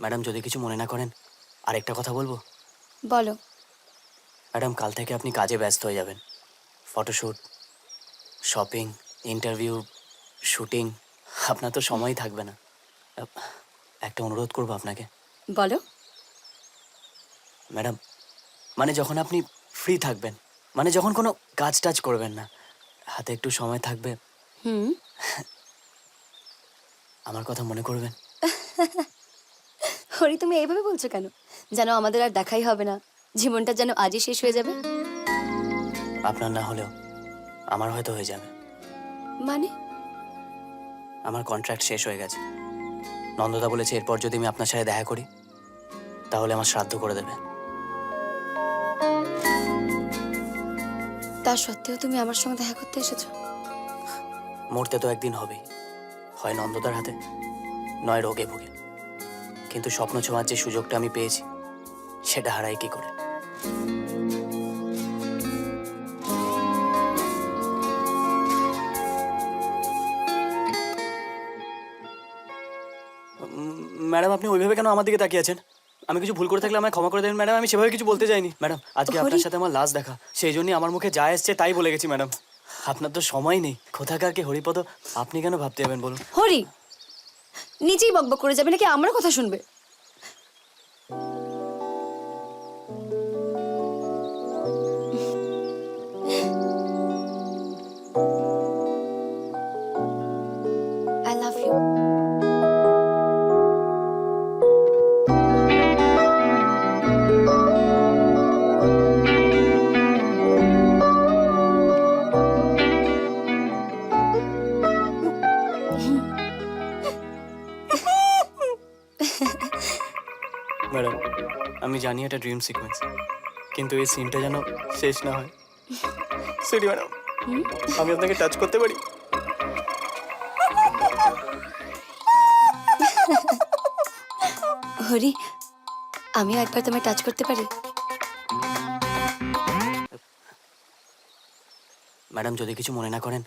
Madam যদি কিছু মনে না করেন আরেকটা কথা বলব? বলো। ম্যাডাম কাল থেকে আপনি কাজে ব্যস্ত হয়ে যাবেন। ফটোশ্যুট শপিং ইন্টারভিউ শুটিং আপনার তো সময়ই থাকবে না। একটা অনুরোধ করব আপনাকে। বলো। ম্যাডাম মানে যখন আপনি ফ্রি থাকবেন মানে যখন কোনো কাজ টাজ করবেন না হাতে একটু সময় থাকবে। হুম। আমার কথা মনে করবেন? হরি তুমি এইভাবে বলছো কেন? যেন আমাদের আর দেখাই হবে না। জীবনটা যেন আজই শেষ হয়ে যাবে। আপনার না হলেও আমার হয়তো হয়ে যাবে। মানে? আমার কন্ট্রাক্ট শেষ হয়ে গেছে। নন্দদা বলেছে এরপর যদি আমি আপনার সাথে দেখা করি তাহলে আমার শ্রাদ্ধ করে দেবে। তা সত্ত্বেও তুমি আমার সঙ্গে দেখা করতে এসেছ? মরতে তো একদিন হবেই। হয় নন্দদার হাতে নয় রোগে ভোগে। কিন্তু স্বপ্ন ছোঁয়ার যে সুযোগটা আমি পেয়েছি সেটা হারাই কি করে? ম্যাডাম আপনি ওইভাবে কেন আমার দিকে তাকিয়ে আছেন? আমি কিছু ভুল করে থাকলে আমায় ক্ষমা করে দেবেন ম্যাডাম? আমি সেভাবে কিছু বলতে চাইনি ম্যাডাম আজকে আপনার সাথে আমার লাস্ট দেখা। সেই জন্যই আমার মুখে যা এসছে তাই বলে গেছি ম্যাডাম। আপনার তো সময় নেই। কোথাকার কি হরিপদ আপনি কেন ভাবতে যাবেন বলুন? হরি নিজেই বকবক করে যাবে নাকি আমার কথা শুনবে? ম্যাডাম আমি জানি এটা ড্রিম সিকোয়েন্স কিন্তু এই সিনটা যেন শেষ না হয়। সরি ম্যাডাম আমি আপনাকে টাচ করতে পারি? হরি আমিও একবার তোমায় টাচ করতে পারি? ম্যাডাম যদি কিছু মনে না করেন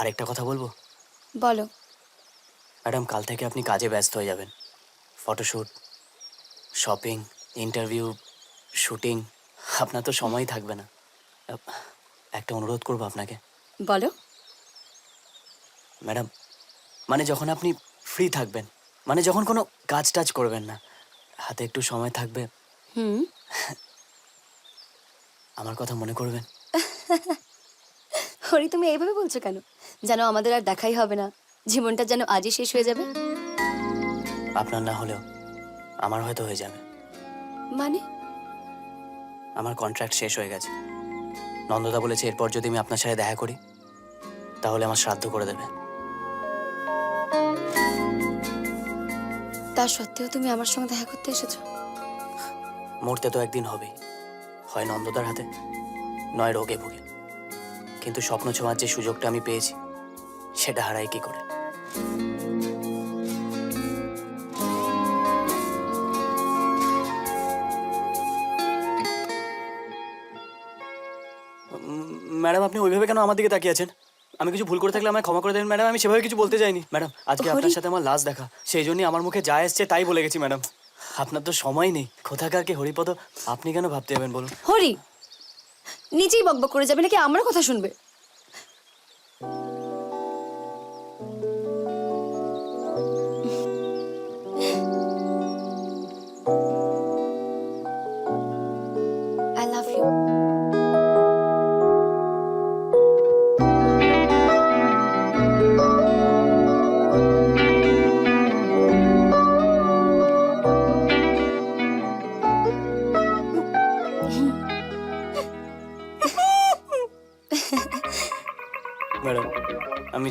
আরেকটা কথা বলব? বলো। ম্যাডাম কাল থেকে আপনি কাজে ব্যস্ত হয়ে যাবেন। ফটোশ্যুট শপিং ইন্টারভিউ শুটিং আপনার তো সময়ই থাকবে না। একটা অনুরোধ করব আপনাকে। বলো। ম্যাডাম মানে যখন আপনি ফ্রি থাকবেন মানে যখন কোনো কাজ টাজ করবেন না হাতে একটু সময় থাকবে। হুম। আমার কথা মনে করবেন? হরি তুমি এইভাবে বলছো কেন? যেন আমাদের আর দেখাই হবে না জীবনটা যেন আজই শেষ হয়ে যাবে। আপনার না হলেও। আমার হয়তো হয়ে যাবে। মানে? আমার কন্ট্রাক্ট শেষ হয়ে গেছে। নন্দদা বলেছে এরপর যদি আমি আপনার সাথে দেখা করি তাহলে আমার শ্রাদ্ধ করে দেবে। তা সত্ত্বেও তুমি আমার সঙ্গে দেখা করতে এসেছ? মরতে তো একদিন হবেই। হয় নন্দদার হাতে নয় রোগে ভোগে। কিন্তু স্বপ্ন ছোঁয়ার যে সুযোগটা আমি পেয়েছি সেটা হারাই কি করে? ম্যাডাম আপনি ওইভাবে কেন আমার দিকে তাকিয়ে আছেন? আমি কিছু ভুল করে থাকলে আমায় ক্ষমা করে দেবেন ম্যাডাম? আমি সেভাবে কিছু বলতে চাইনি ম্যাডাম আজকে আপনার সাথে আমার লাস্ট দেখা। সেই জন্যই আমার মুখে যা এসছে তাই বলে গেছি ম্যাডাম। আপনার তো সময় নেই। কোথাকার কি হরিপদ আপনি কেন ভাবতে যাবেন বলুন? হরি নিজেই বকবক করে যাবে নাকি আমার কথা শুনবে?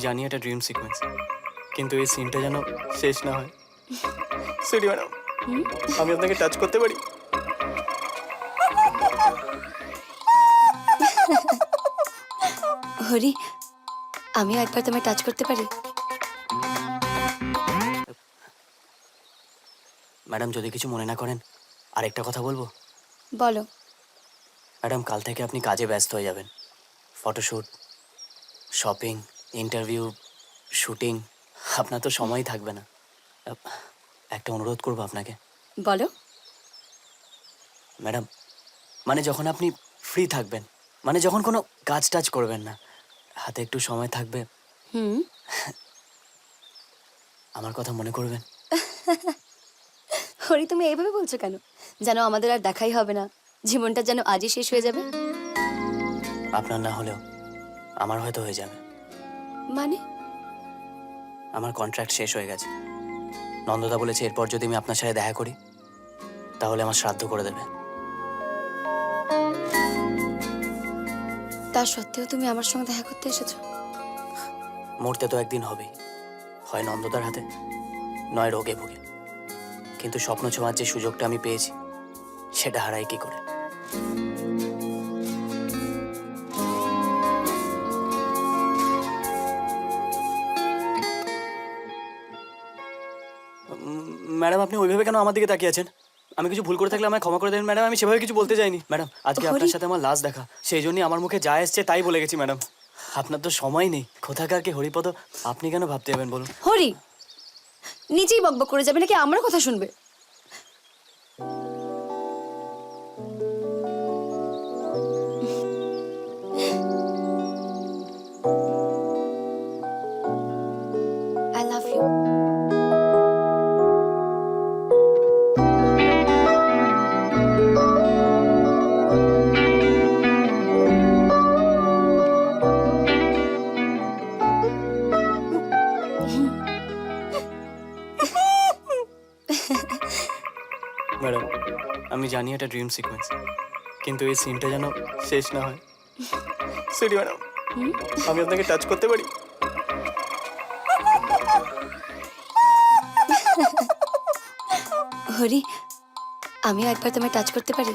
জানি এটা ড্রিম সিকোয়েন্স কিন্তু এই সিনটা যেন শেষ না হয়। সরি ম্যাডাম আমি আপনাকে টাচ করতে পারি? হরি আমিও একবার তোমায় টাচ করতে পারি? ম্যাডাম যদি কিছু মনে না করেন আরেকটা কথা বলব? বলো। ম্যাডাম কাল থেকে আপনি কাজে ব্যস্ত হয়ে যাবেন। ফটোশ্যুট শপিং ইন্টারভিউ শুটিং আপনার তো সময়ই থাকবে না। একটা অনুরোধ করব আপনাকে। বলো। ম্যাডাম মানে যখন আপনি ফ্রি থাকবেন মানে যখন কোনো কাজ টাজ করবেন না হাতে একটু সময় থাকবে। হুম। আমার কথা মনে করবেন? হরি তুমি এইভাবে বলছো কেন? যেন আমাদের আর দেখাই হবে না। জীবনটা যেন আজই শেষ হয়ে যাবে। আপনার না হলেও আমার হয়তো হয়ে যাবে। মানে? আমার কন্ট্রাক্ট শেষ হয়ে গেছে। নন্দদা বলেছে এরপর যদি আমি আপনার সাথে দেখা করি তাহলে আমার শ্রাদ্ধ করে দেবে। তা সত্ত্বেও তুমি আমার সঙ্গে দেখা করতে এসেছ? মরতে তো একদিন হবেই। হয় নন্দদার হাতে নয় রোগে ভোগে। কিন্তু স্বপ্ন ছোঁয়ার যে সুযোগটা আমি পেয়েছি সেটা হারাই কি করে? ম্যাডাম আপনি ওইভাবে কেন আমার দিকে তাকিয়ে আছেন? আমি কিছু ভুল করে থাকলে আমায় ক্ষমা করে দেবেন ম্যাডাম? আমি সেভাবে কিছু বলতে চাইনি ম্যাডাম আজকে আপনার সাথে আমার লাস্ট দেখা। সেই জন্যই আমার মুখে যা এসছে তাই বলে গেছি ম্যাডাম। আপনার তো সময় নেই। কোথাকার কি হরিপদ আপনি কেন ভাবতে যাবেন বলুন? হরি নিজেই বকবক করে যাবে নাকি আমার কথা শুনবে? ম্যাডাম, আমি জানি এটা ড্রিম সিকোয়েন্স, কিন্তু এই সিনটা যেন শেষ না হয়। সরি ম্যাডাম, আমি আপনাকে টাচ করতে পারি? হরি, আমিও একবার তোমায় টাচ করতে পারি?